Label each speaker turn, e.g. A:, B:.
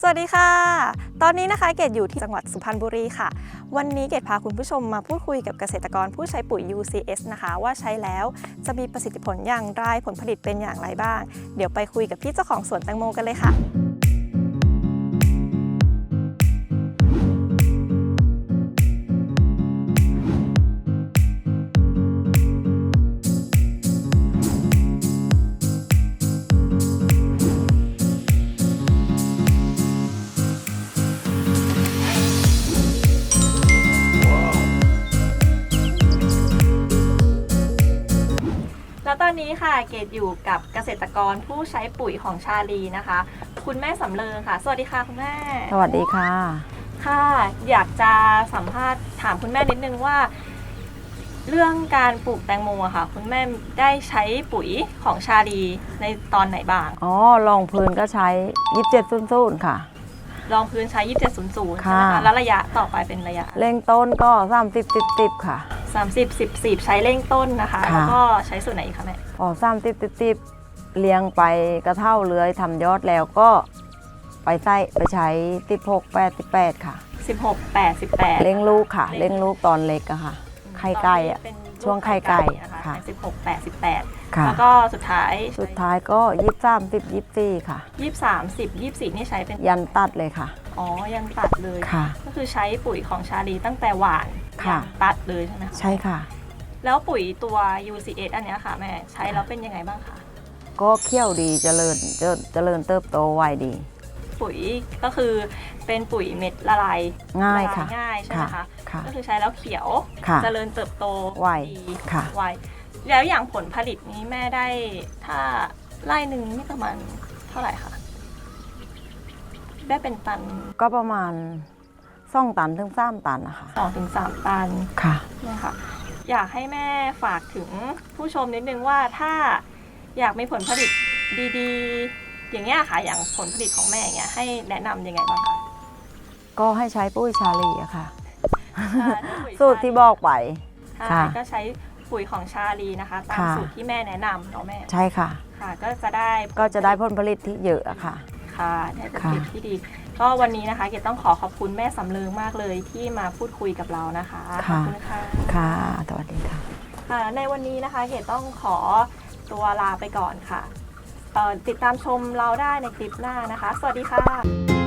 A: สวัสดีค่ะ ตอนนี้นะคะเกดอยู่ที่จังหวัดสุพรรณบุรีค่ะ วันนี้เกดพาคุณผู้ชมมาพูดคุยกับเกษตรกรผู้ใช้ปุ๋ย UCS นะคะ ว่าใช้แล้วจะมีประสิทธิผลอย่างไรผลผลิตเป็นอย่างไรบ้าง เดี๋ยวไปคุยกับพี่เจ้าของสวนแตงโมกันเลยค่ะ นนี้ค่ะเกดอยู่กับเกษตรกรผู้ใช้ปุ๋ยของชาลีนะคะ คุณแม่สำเริงค่ะ สวัสดีค่ะคุณแม่
B: สวัสดีค่ะ
A: ค่ะ อยากจะสัมภาษณ์ถามคุณแม่นิดนึงว่า เรื่องการปลูกแตงโมอะค่ะ คุณแม่ได้ใช้ปุ๋ยของชาลีในตอนไหนบ้าง
B: อ๋อรองพื้นก็ใช้ยิบเจ็ดศูนย์ศูนย์ค่ะ
A: รองพื้นใช้ 2700ใช่
B: ค่ะ
A: ไหมคะแล้วระยะต่อไปเป็นระยะ
B: เร่งต้นก็สามสิบสิบสิบค่ะ
A: 30 10 10ใช้เร่งต้นนะคะ
B: ค่ะ
A: แล้วก็ใช้ส่วนไหนอีกคะแม่
B: พอสามสิบสิบสิบเลี้ยงไปกระเท่าเลื้อยทำยอดแล้วก็ไปใส่ไปใช้สิบหกแปดสิบแปดค่ะ
A: 16 8 18
B: เลี้ยงลูกค่ะ
A: เร่
B: เลี้
A: ง
B: ยงลูกตอนเล็กอะค่ะ ไข่ไก่อะ
A: ตนนี้เป็น
B: ช่วงไข่ไก่
A: นะคะ
B: ค่ะ
A: เป็น16 8 18
B: ค่ะ
A: แล้วก็สุดท้าย
B: สุดท้ายก็ยิบสามสิบยิบสี่ค่ะ
A: 23 10 24 นี่ใช้เป็น
B: ยันตัดเลยค่ะ
A: อ๋อ ยังตัดเลย
B: ค่ะ
A: ก็คือใช้ปุ๋ยของชาลีตั้งแต่หว่าน
B: ค่ะ
A: ยันตัดเลยใช่ไหมคะ
B: ใช่ค่ะ
A: แล้วปุ๋ยตัว UCS อันเนี้ยค่ะแม่ ใช้แล้วเป็นยังไงบ้างคะ
B: ก็เขี้ยวดีเจริญเจริญเจริญเติบโตไวดี
A: ปุ๋ยก็คือเป็นปุ๋ยเม็ดละลาย
B: ง่าย
A: ละล
B: ค่ะ
A: ง่ายใช่ไหมคะ
B: ค่ะ
A: ก็คือใช้แล้วเขียว
B: ค่ะ
A: เจริญเติบโต
B: ไว
A: ดี
B: ค่ะ
A: ไวแล้วอย่างผลผลิตนี้แม่ได้ถ้าไร่หนึ่งนี่ประมาณเท่าไหร่คะ ได้เป็นตัน
B: ก็ประมาณสองตันถึงสามตันนะคะ
A: สองถึงสามตัน
B: ค่ะ
A: นะคะอยากให้แม่ฝากถึงผู้ชมนิดนึงว่าถ้าอยากมีผลผลิตดีๆ อย่างเงี้ยค่ะ อย่างผลผลิตของแม่อย่างเงี้ยให้แนะนำยังไงบ้างคะ
B: ก็ให้ใช้ปุ้ยชาลีอะค่ะ
A: ค่ะปุ๋ย
B: สูตรที่บอกไป
A: ใช่
B: ค่ะ
A: ก็ใช้ปุ๋ยของชาลีนะคะ ตาม
B: ค่ะ
A: สูตรที่แม่แนะนำเนาะแม่
B: ใช่ค่ะ
A: ค่ะ ก็จะได้
B: ก็จะได้ผลผลิตที่เยอะอะค่ะ
A: ค่ะได้ผลผลิต
B: ค่ะ
A: ที่ดี ก็วันนี้นะคะเกดต้องขอขอบคุณแม่สำเริงมากเลยที่มาพูดคุยกับเรานะคะขอบคุณค่ะ
B: ค่ะสวัสดีค่ะ
A: ค่ะ ในวันนี้นะคะเกดต้องขอตัวลาไปก่อนค่ะเอ่อติดตามชมเราได้ในคลิปหน้านะคะ สวัสดีค่ะ